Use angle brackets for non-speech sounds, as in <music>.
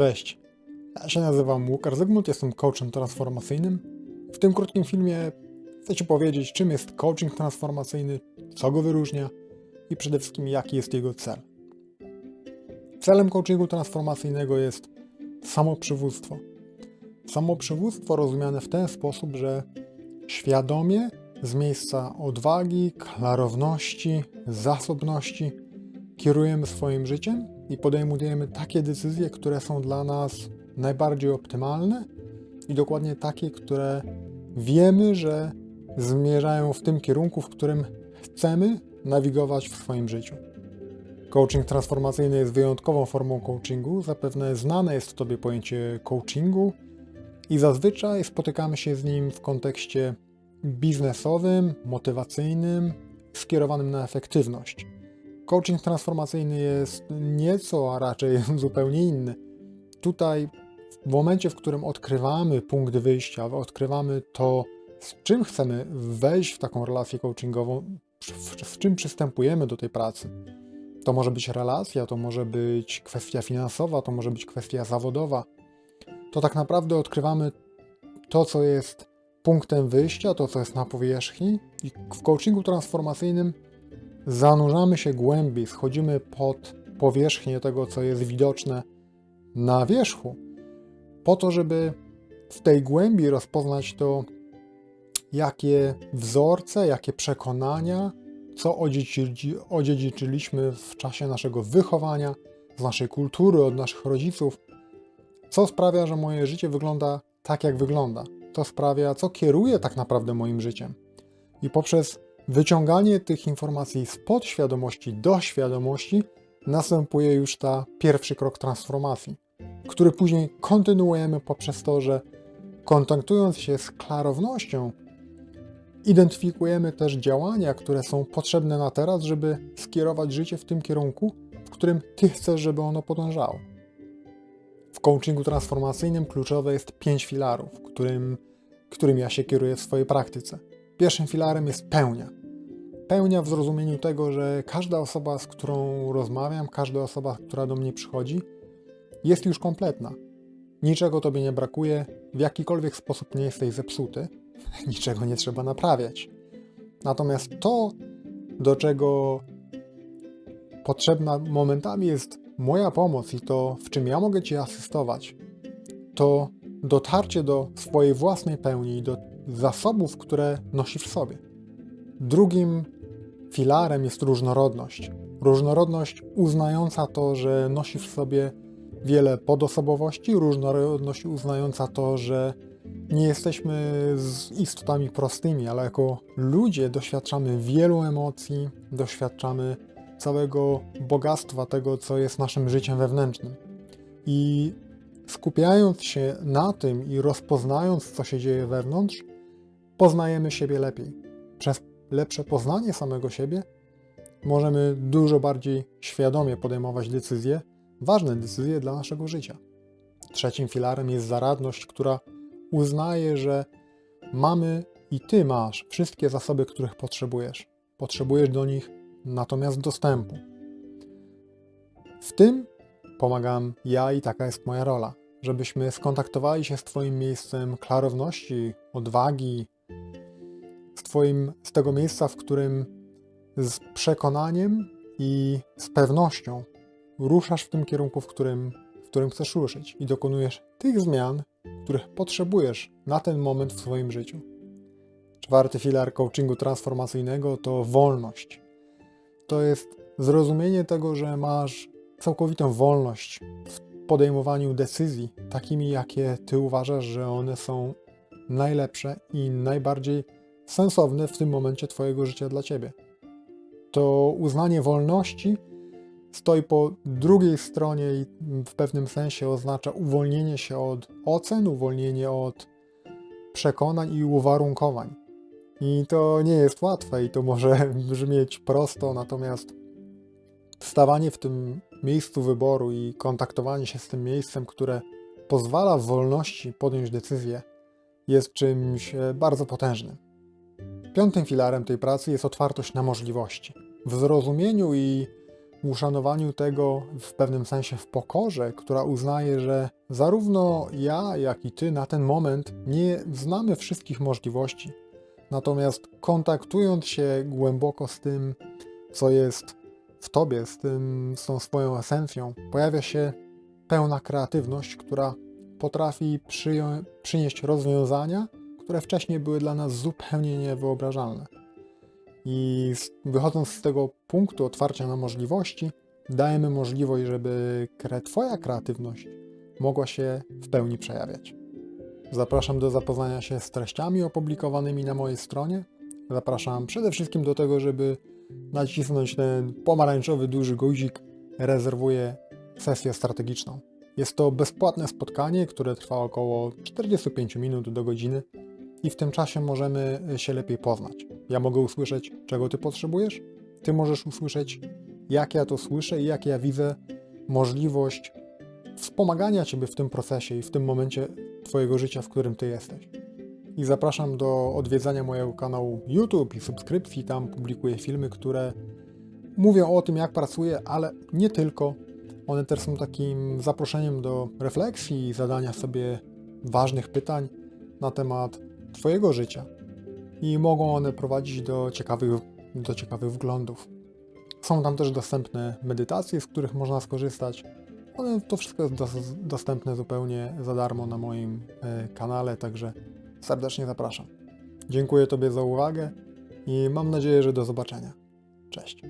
Cześć. Ja się nazywam Łukasz Zygmunt, jestem coachem transformacyjnym. W tym krótkim filmie chcę Ci powiedzieć, czym jest coaching transformacyjny, co go wyróżnia i przede wszystkim jaki jest jego cel. Celem coachingu transformacyjnego jest samoprzywództwo. Samoprzywództwo rozumiane w ten sposób, że świadomie z miejsca odwagi, klarowności, zasobności kierujemy swoim życiem i podejmujemy takie decyzje, które są dla nas najbardziej optymalne i dokładnie takie, które wiemy, że zmierzają w tym kierunku, w którym chcemy nawigować w swoim życiu. Coaching transformacyjny jest wyjątkową formą coachingu. Zapewne znane jest Tobie pojęcie coachingu i zazwyczaj spotykamy się z nim w kontekście biznesowym, motywacyjnym, skierowanym na efektywność. Coaching transformacyjny jest nieco, a raczej <laughs> zupełnie inny. Tutaj, w momencie, w którym odkrywamy punkt wyjścia, odkrywamy to, z czym chcemy wejść w taką relację coachingową, z czym przystępujemy do tej pracy. To może być relacja, to może być kwestia finansowa, to może być kwestia zawodowa. To tak naprawdę odkrywamy to, co jest punktem wyjścia, to, co jest na powierzchni, i w coachingu transformacyjnym zanurzamy się głębiej, schodzimy pod powierzchnię tego, co jest widoczne na wierzchu, po to, żeby w tej głębi rozpoznać to, jakie wzorce, jakie przekonania, co odziedziczy, odziedziczyliśmy w czasie naszego wychowania, z naszej kultury, od naszych rodziców, co sprawia, że moje życie wygląda tak, jak wygląda, co sprawia, co kieruje tak naprawdę moim życiem. I poprzez wyciąganie tych informacji z podświadomości do świadomości następuje już ta pierwszy krok transformacji, który później kontynuujemy poprzez to, że kontaktując się z klarownością, identyfikujemy też działania, które są potrzebne na teraz, żeby skierować życie w tym kierunku, w którym Ty chcesz, żeby ono podążało. W coachingu transformacyjnym kluczowe jest pięć filarów, którym, którym ja się kieruję w swojej praktyce. Pierwszym filarem jest pełnia. Pełnia w zrozumieniu tego, że każda osoba, z którą rozmawiam, każda osoba, która do mnie przychodzi, jest już kompletna. Niczego tobie nie brakuje, w jakikolwiek sposób nie jesteś zepsuty, <laughs> niczego nie trzeba naprawiać. Natomiast to, do czego potrzebna momentami jest moja pomoc i to, w czym ja mogę Ci asystować, to dotarcie do swojej własnej pełni do zasobów, które nosi w sobie. Drugim filarem jest różnorodność. Różnorodność uznająca to, że nosi w sobie wiele podosobowości, różnorodność uznająca to, że nie jesteśmy z istotami prostymi, ale jako ludzie doświadczamy wielu emocji, doświadczamy całego bogactwa tego, co jest naszym życiem wewnętrznym. I skupiając się na tym i rozpoznając, co się dzieje wewnątrz, poznajemy siebie lepiej. Przez lepsze poznanie samego siebie możemy dużo bardziej świadomie podejmować decyzje, ważne decyzje dla naszego życia. Trzecim filarem jest zaradność, która uznaje, że mamy i ty masz wszystkie zasoby, których potrzebujesz. Potrzebujesz do nich natomiast dostępu. W tym pomagam ja i taka jest moja rola, żebyśmy skontaktowali się z Twoim miejscem klarowności, odwagi, z Twoim, z tego miejsca, w którym z przekonaniem i z pewnością ruszasz w tym kierunku, w którym, w którym chcesz ruszyć i dokonujesz tych zmian, których potrzebujesz na ten moment w swoim życiu. Czwarty filar coachingu transformacyjnego to wolność. To jest zrozumienie tego, że masz całkowitą wolność w podejmowaniu decyzji, takimi jakie ty uważasz, że one są najlepsze i najbardziej sensowne w tym momencie Twojego życia dla Ciebie. To uznanie wolności stoi po drugiej stronie i w pewnym sensie oznacza uwolnienie się od ocen, uwolnienie od przekonań i uwarunkowań. I to nie jest łatwe i to może <laughs> brzmieć prosto, natomiast stawanie w tym miejscu wyboru i kontaktowanie się z tym miejscem, które pozwala w wolności podjąć decyzję, jest czymś e, bardzo potężnym. Piątym filarem tej pracy jest otwartość na możliwości. W zrozumieniu i uszanowaniu tego, w pewnym sensie w pokorze, która uznaje, że zarówno ja, jak i ty na ten moment nie znamy wszystkich możliwości. Natomiast kontaktując się głęboko z tym, co jest w tobie, z, tym, z tą swoją esencją, pojawia się pełna kreatywność, która potrafi przynieść rozwiązania, które wcześniej były dla nas zupełnie niewyobrażalne. I wychodząc z tego punktu otwarcia na możliwości, dajemy możliwość, żeby Twoja kreatywność mogła się w pełni przejawiać. Zapraszam do zapoznania się z treściami opublikowanymi na mojej stronie. Zapraszam przede wszystkim do tego, żeby nacisnąć ten pomarańczowy duży guzik Rezerwuję sesję strategiczną. Jest to bezpłatne spotkanie, które trwa około 45 minut do godziny i w tym czasie możemy się lepiej poznać. Ja mogę usłyszeć, czego ty potrzebujesz, ty możesz usłyszeć, jak ja to słyszę i jak ja widzę możliwość wspomagania ciebie w tym procesie i w tym momencie twojego życia, w którym ty jesteś. I zapraszam do odwiedzania mojego kanału YouTube i subskrypcji. Tam publikuję filmy, które mówią o tym, jak pracuję, ale nie tylko. One też są takim zaproszeniem do refleksji i zadania sobie ważnych pytań na temat Twojego życia. I mogą one prowadzić do ciekawych, do ciekawych wglądów. Są tam też dostępne medytacje, z których można skorzystać. One, to wszystko jest dos- dostępne zupełnie za darmo na moim e, kanale, także serdecznie zapraszam. Dziękuję Tobie za uwagę i mam nadzieję, że do zobaczenia. Cześć.